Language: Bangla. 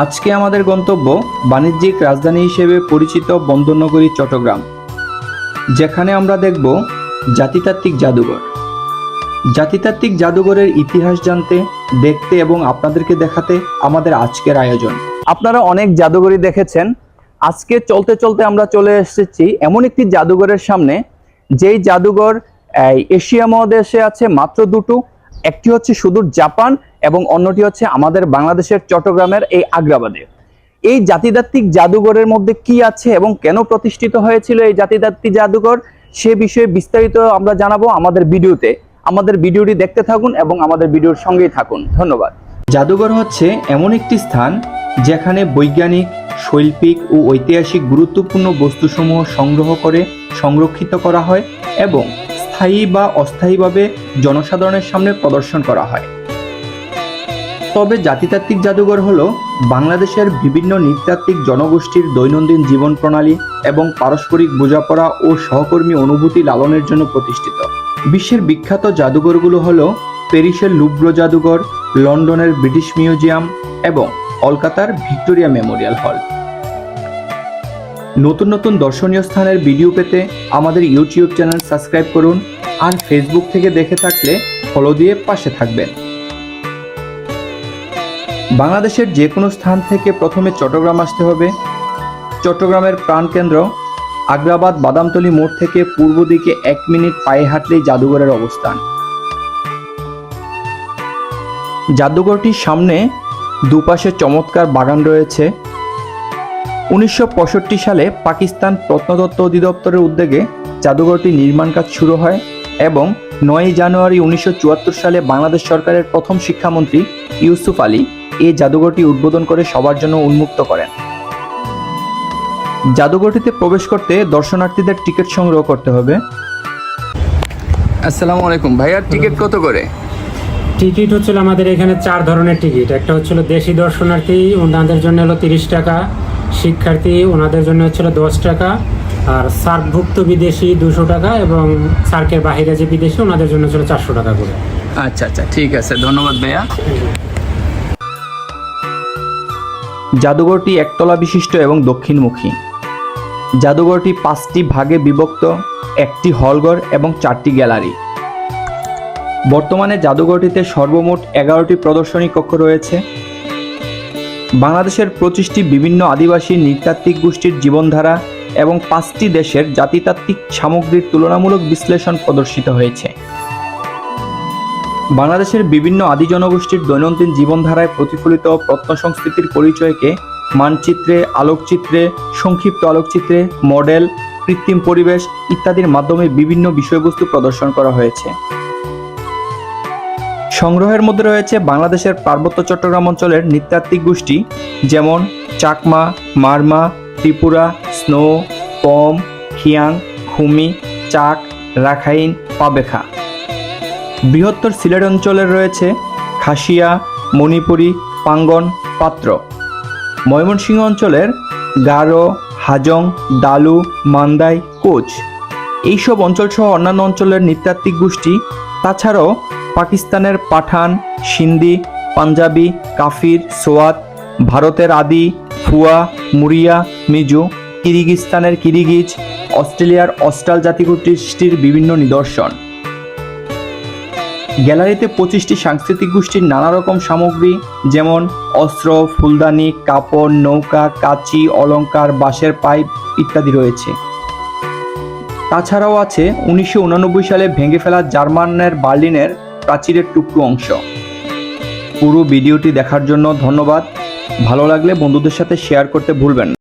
আজকে আমাদের গন্তব্য বাণিজ্যিক রাজধানী হিসেবে পরিচিত বন্দরনগরী, চট্টগ্রাম, যেখানে আমরা দেখব জাতিতাত্ত্বিক জাদুঘর। জাতিতাত্ত্বিক জাদুঘরের ইতিহাস জানতে, দেখতে এবং আপনাদেরকে দেখাতে আমাদের আজকের আয়োজন। আপনারা অনেক জাদুঘরই দেখেছেন। আজকে চলতে চলতে আমরা চলে এসেছি এমন একটি জাদুঘরের সামনে। যেই জাদুঘর এশিয়া মহাদেশে আছে মাত্র দুটো। একটি হচ্ছে সুদূর জাপান এবং অন্যটি হচ্ছে আমাদের বাংলাদেশের চট্টগ্রামের এই আগ্রাবাদে। এই জাতিতাত্ত্বিক জাদুঘরের মধ্যে কি আছে এবং কেন প্রতিষ্ঠিত হয়েছিল এই জাতিতাত্ত্বিক জাদুঘর, সে বিষয়ে বিস্তারিত আমরা জানাব আমাদের ভিডিওতে। আমাদের ভিডিওটি দেখতে থাকুন এবং আমাদের ভিডিওর সঙ্গেই থাকুন। ধন্যবাদ। জাদুঘর হচ্ছে এমন একটি স্থান যেখানে বৈজ্ঞানিক, শৈল্পিক ও ঐতিহাসিক গুরুত্বপূর্ণ বস্তুসমূহ সংগ্রহ করে সংরক্ষিত করা হয় এবং স্থায়ী বা অস্থায়ীভাবে জনসাধারণের সামনে প্রদর্শন করা হয়। তবে জাতিতাত্ত্বিক জাদুঘর হল বাংলাদেশের বিভিন্ন নৃতাত্ত্বিক জনগোষ্ঠীর দৈনন্দিন জীবন প্রণালী এবং পারস্পরিক বোঝাপড়া ও সহকর্মী অনুভূতি লালনের জন্য প্রতিষ্ঠিত। বিশ্বের বিখ্যাত জাদুঘরগুলো হল প্যারিসের লুব্রো জাদুঘর, লন্ডনের ব্রিটিশ মিউজিয়াম এবং কলকাতার ভিক্টোরিয়া মেমোরিয়াল হল। নতুন নতুন দর্শনীয় স্থানের ভিডিও পেতে আমাদের ইউটিউব চ্যানেল সাবস্ক্রাইব করুন আর ফেসবুক থেকে দেখে থাকলে ফলো দিয়ে পাশে থাকবেন। বাংলাদেশের যে কোনো স্থান থেকে প্রথমে চট্টগ্রাম আসতে হবে। চট্টগ্রামের প্রাণকেন্দ্র আগ্রাবাদ বাদামতলি মোড় থেকে পূর্ব দিকে এক মিনিট পায়ে হাঁটলেই জাদুঘরের অবস্থান। জাদুঘরটির সামনে দুপাশে চমৎকার বাগান রয়েছে। উনিশশো পঁয়ষট্টি সালে পাকিস্তান প্রত্নতত্ত্ব অধিদপ্তরের উদ্যোগে জাদুঘরটি নির্মাণ কাজ শুরু হয় এবং নয়ই জানুয়ারি উনিশশো চুয়াত্তর সালে বাংলাদেশ সরকারের প্রথম শিক্ষামন্ত্রী ইউসুফ আলী এই জাদুঘরটি উদ্বোধন করে সবার জন্য উন্মুক্ত করেন। জাদুঘরটিতে প্রবেশ করতে দর্শনার্থীদের টিকিট সংগ্রহ করতে হবে। আসসালামু আলাইকুম। ভাইয়ার টিকিট কত করে? টিকিট হচ্ছিল আমাদের এখানে চার ধরনের টিকিট। একটা হচ্ছিল দেশি দর্শনার্থী ওনাদের জন্য হলো তিরিশ টাকা। শিক্ষার্থী ওনাদের জন্য হচ্ছিল দশ টাকা আর সার্কভুক্ত বিদেশি দুশো টাকা এবং সার্কের বাহিরে যে বিদেশি ওনাদের জন্য ছিল চারশো টাকা করে। আচ্ছা আচ্ছা ঠিক আছে ধন্যবাদ ভাইয়া। জাদুঘরটি একতলা বিশিষ্ট এবং দক্ষিণমুখী। জাদুঘরটি পাঁচটি ভাগে বিভক্ত একটি হলঘর এবং চারটি গ্যালারি। বর্তমানে জাদুঘরটিতে সর্বমোট এগারোটি প্রদর্শনী কক্ষ রয়েছে। বাংলাদেশের পঁচিশটি বিভিন্ন আদিবাসী নৃতাত্ত্বিক গোষ্ঠীর জীবনধারা এবং পাঁচটি দেশের জাতিতাত্ত্বিক সামগ্রীর তুলনামূলক বিশ্লেষণ প্রদর্শিত হয়েছে। বাংলাদেশের বিভিন্ন আদি জনগোষ্ঠীর দৈনন্দিন জীবনধারায় প্রতিফলিত প্রত্ন সংস্কৃতির পরিচয়কে মানচিত্রে, আলোকচিত্রে, সংক্ষিপ্ত আলোকচিত্রে, মডেল, কৃত্রিম পরিবেশ ইত্যাদির মাধ্যমে বিভিন্ন বিষয়বস্তু প্রদর্শন করা হয়েছে। সংগ্রহের মধ্যে রয়েছে বাংলাদেশের পার্বত্য চট্টগ্রাম অঞ্চলের নৃতাত্ত্বিক গোষ্ঠী, যেমন চাকমা, মারমা, ত্রিপুরা, স্নো, পম খিয়াং খুমি, চাক, রাখাইন, পাবেখা। বৃহত্তর সিলেট অঞ্চলের রয়েছে খাসিয়া, মণিপুরি, পাঙ্গন, পাত্র। ময়মনসিংহ অঞ্চলের গারো, হাজং, দালু, মান্দাই, কোচ। এইসব অঞ্চলসহ অন্যান্য অঞ্চলের নৃতাত্ত্বিক গোষ্ঠী, তাছাড়াও পাকিস্তানের পাঠান, সিন্ধি, পাঞ্জাবি, কাফির, সোয়াত, ভারতের আদি ফুয়া মুরিয়া, মিজু, কিরগিস্তানের কিরিগিজ, অস্ট্রেলিয়ার অস্ট্রাল জাতিগোষ্ঠীর বিভিন্ন নিদর্শন। গ্যালারিতে পঁচিশটি সাংস্কৃতিক গোষ্ঠীর নানা রকম সামগ্রী, যেমন অস্ত্র, ফুলদানি, কাপড়, নৌকা, কাচি অলঙ্কার বাঁশের পাইপ ইত্যাদি রয়েছে। তাছাড়াও আছে উনিশশো সালে ভেঙে ফেলা জার্মানের বার্লিনের প্রাচীরের টুকরো অংশ। পুরো ভিডিওটি দেখার জন্য ধন্যবাদ। ভালো লাগলে বন্ধুদের সাথে শেয়ার করতে ভুলবেন না।